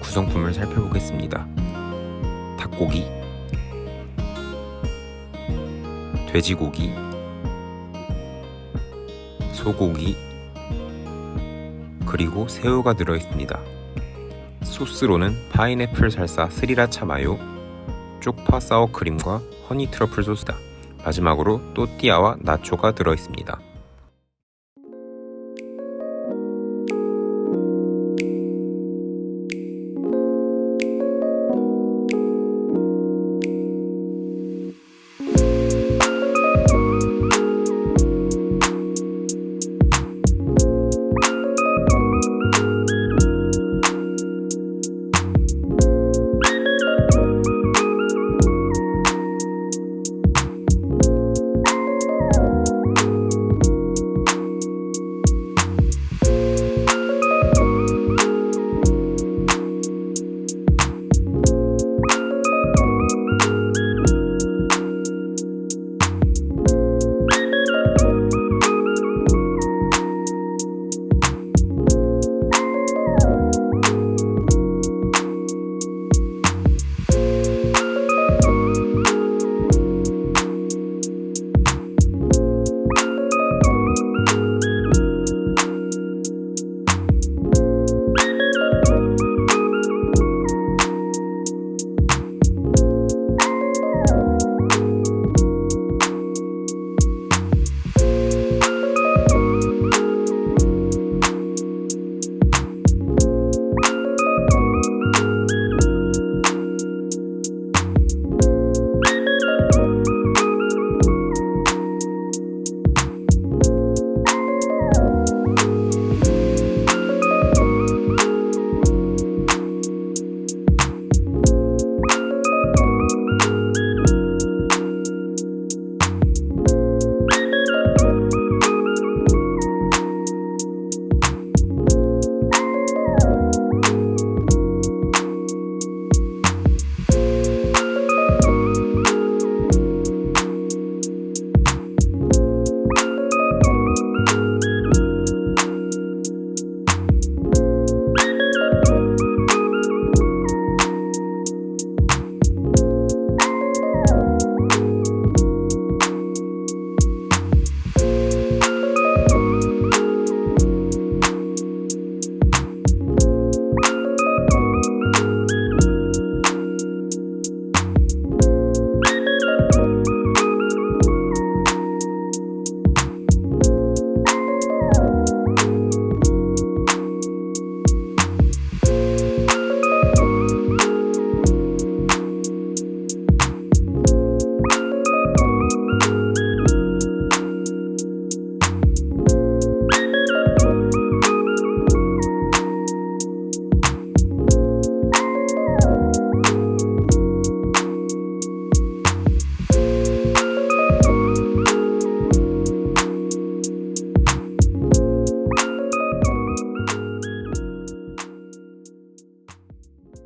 구성품을 살펴보겠습니다. 닭고기, 돼지고기, 소고기, 그리고 새우가 들어있습니다. 소스로는 파인애플 살사 스리라차 마요, 쪽파 사워크림과 허니 트러플 소스다. 마지막으로 또띠아와 나초가 들어있습니다.